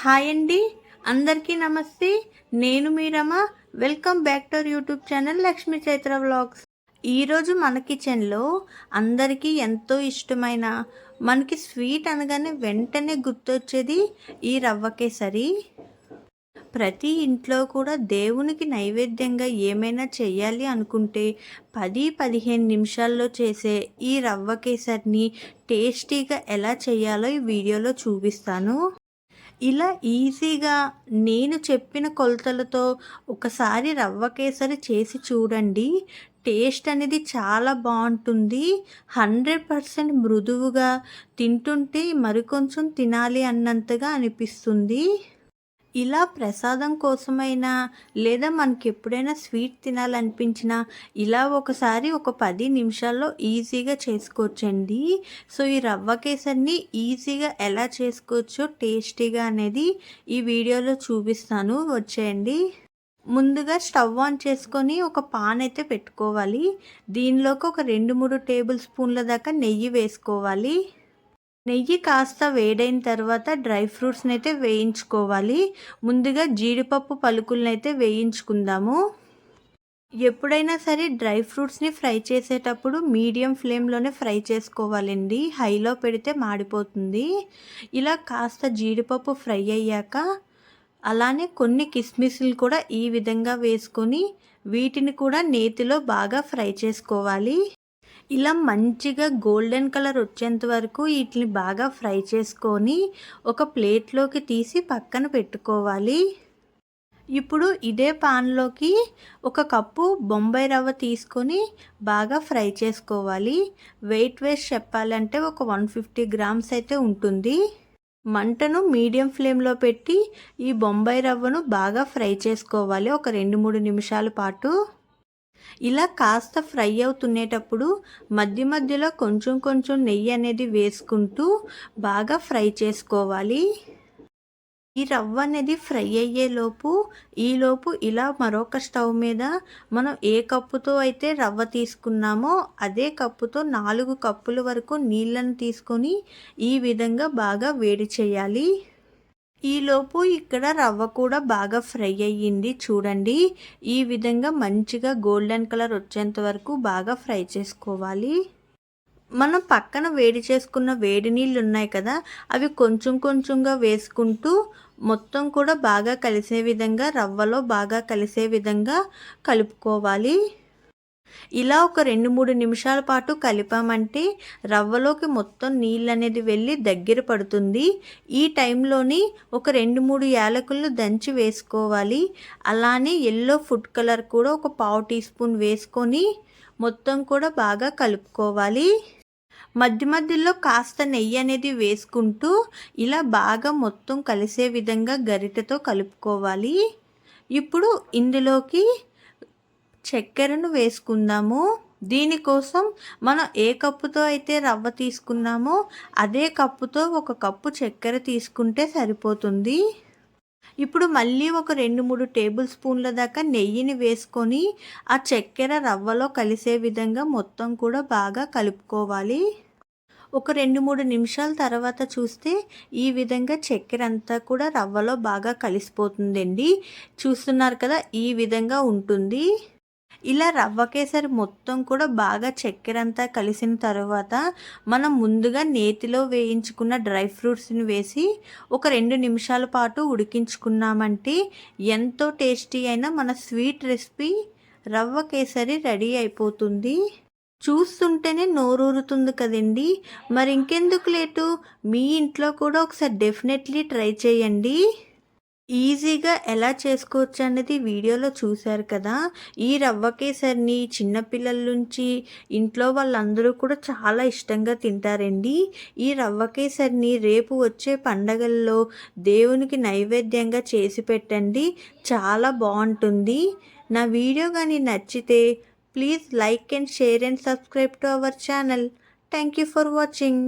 Hi అండి. అందరికీ నమస్తే. నేను మీరమ్మ welcome back to our YouTube channel Lakshmi Chaitra vlogs. ఈరోజు మన కిచెన్లో అందరికీ ఎంతో ఇష్టమైన మనకి స్వీట్ అనగానే వెంటనే గుర్తొచ్చేది ఈ రవ్వ కేసరి. ప్రతి ఇంట్లో కూడా దేవునికి నైవేద్యంగా ఏమైనా చేయాలి అనుకుంటే పది పదిహేను నిమిషాల్లో చేసే ఈ రవ్వ కేసరిని టేస్టీగా ఎలా చేయాలో ఈ వీడియోలో చూపిస్తాను. ఇలా ఈజీగా నేను చెప్పిన కొలతలతో ఒకసారి రవ్వ కేసరి చేసి చూడండి. టేస్ట్ అనేది చాలా బాగుంటుంది. హండ్రెడ్ పర్సెంట్ మృదువుగా తింటుంటే మరికొంచెం తినాలి అన్నంతగా అనిపిస్తుంది. ఇలా ప్రసాదం కోసమైనా లేదా మనకి ఎప్పుడైనా స్వీట్ తినాలనిపించినా ఇలా ఒకసారి ఒక పది నిమిషాల్లో ఈజీగా చేసుకోవచ్చండి. సో ఈ రవ్వ కేసరిని ఈజీగా ఎలా చేసుకోవచ్చో టేస్టీగా అనేది ఈ వీడియోలో చూపిస్తాను. వచ్చేయండి. ముందుగా స్టవ్ ఆన్ చేసుకొని ఒక పాన్ అయితే పెట్టుకోవాలి. దీనిలోకి ఒక రెండు మూడు టేబుల్ స్పూన్ల దాకా నెయ్యి వేసుకోవాలి. నెయ్యి కాస్త వేడైన తర్వాత డ్రై ఫ్రూట్స్ని అయితే వేయించుకోవాలి. ముందుగా జీడిపప్పు పలుకులను అయితే వేయించుకుందాము. ఎప్పుడైనా సరే డ్రై ఫ్రూట్స్ని ఫ్రై చేసేటప్పుడు మీడియం ఫ్లేమ్లోనే ఫ్రై చేసుకోవాలండి. హైలో పెడితే మాడిపోతుంది. ఇలా కాస్త జీడిపప్పు ఫ్రై అయ్యాక అలానే కొన్ని కిస్మిస్లు కూడా ఈ విధంగా వేసుకొని వీటిని కూడా నేతిలో బాగా ఫ్రై చేసుకోవాలి. ఇలా మంచిగా గోల్డెన్ కలర్ వచ్చేంత వరకు వీటిని బాగా ఫ్రై చేసుకొని ఒక ప్లేట్లోకి తీసి పక్కన పెట్టుకోవాలి. ఇప్పుడు ఇదే పాన్లోకి ఒక కప్పు బొంబాయి రవ్వ తీసుకొని బాగా ఫ్రై చేసుకోవాలి. వెయిట్ వేస్ట్ చెప్పాలంటే ఒక వన్ ఫిఫ్టీ గ్రామ్స్ అయితే ఉంటుంది. మంటను మీడియం ఫ్లేమ్లో పెట్టి ఈ బొంబాయి రవ్వను బాగా ఫ్రై చేసుకోవాలి. ఒక రెండు మూడు నిమిషాల పాటు ఇలా కాస్త ఫ్రై అవుతునేటప్పుడు మధ్య మధ్యలో కొంచెం కొంచెం నెయ్యి అనేది వేసుకుంటూ బాగా ఫ్రై చేసుకోవాలి. ఈ రవ్వ అనేది ఫ్రై అయ్యేలోపు ఈలోపు ఇలా మరొక స్టవ్ మీద మనం ఏ కప్పుతో అయితే రవ్వ తీసుకున్నామో అదే కప్పుతో నాలుగు కప్పుల వరకు నీళ్ళను తీసుకొని ఈ విధంగా బాగా వేడి చేయాలి. ఈలోపు ఇక్కడ రవ్వ కూడా బాగా ఫ్రై అయ్యింది. చూడండి ఈ విధంగా మంచిగా గోల్డెన్ కలర్ వచ్చేంత వరకు బాగా ఫ్రై చేసుకోవాలి. మనం పక్కన వేడి చేసుకున్న వేడి నీళ్ళు ఉన్నాయి కదా అవి కొంచెం కొంచెంగా వేసుకుంటూ మొత్తం కూడా బాగా కలిసే విధంగా రవ్వలో బాగా కలిసే విధంగా కలుపుకోవాలి. ఇలా ఒక రెండు మూడు నిమిషాల పాటు కలిపామంటే రవ్వలోకి మొత్తం నీళ్ళు అనేది వెళ్ళి దగ్గర పడుతుంది. ఈ టైంలోని ఒక రెండు మూడు యాలకులు దంచి వేసుకోవాలి. అలానే ఎల్లో ఫుడ్ కలర్ కూడా ఒక పావు టీ స్పూన్ వేసుకొని మొత్తం కూడా బాగా కలుపుకోవాలి. మధ్య మధ్యలో కాస్త నెయ్యి అనేది వేసుకుంటూ ఇలా బాగా మొత్తం కలిసే విధంగా గరిటెతో కలుపుకోవాలి. ఇప్పుడు ఇందులోకి చక్కెరను వేసుకుందాము. దీనికోసం మనం ఏ కప్పుతో అయితే రవ్వ తీసుకున్నామో అదే కప్పుతో ఒక కప్పు చక్కెర తీసుకుంటే సరిపోతుంది. ఇప్పుడు మళ్ళీ ఒక రెండు మూడు టేబుల్ స్పూన్ల దాకా నెయ్యిని వేసుకొని ఆ చక్కెర రవ్వలో కలిసే విధంగా మొత్తం కూడా బాగా కలుపుకోవాలి. ఒక రెండు మూడు నిమిషాల తర్వాత చూస్తే ఈ విధంగా చక్కెర అంతా కూడా రవ్వలో బాగా కలిసిపోతుందండి. చూస్తున్నారు కదా ఈ విధంగా ఉంటుంది. ఇలా రవ్వ కేసరి మొత్తం కూడా బాగా చక్కెర అంతా కలిసిన తర్వాత మనం ముందుగా నేతిలో వేయించుకున్న డ్రై ఫ్రూట్స్ని వేసి ఒక రెండు నిమిషాల పాటు ఉడికించుకున్నామంటే ఎంతో టేస్టీ అయిన మన స్వీట్ రెసిపీ రవ్వ కేసరి రెడీ అయిపోతుంది. చూస్తుంటేనే నోరూరుతుంది కదండి. మరి ఇంకెందుకు లేటు? మీ ఇంట్లో కూడా ఒకసారి డెఫినెట్లీ ట్రై చేయండి. ఈజీగా ఎలా చేసుకోవచ్చు అనేది వీడియోలో చూశారు కదా. ఈ రవ్వ కేసరిని చిన్నపిల్లల నుంచి ఇంట్లో వాళ్ళందరూ కూడా చాలా ఇష్టంగా తింటారండి. ఈ రవ్వ కేసరిని రేపు వచ్చే పండగల్లో దేవునికి నైవేద్యంగా చేసి పెట్టండి. చాలా బాగుంటుంది. నా వీడియో కానీ నచ్చితే please like and share and subscribe to our channel. Thank you for watching.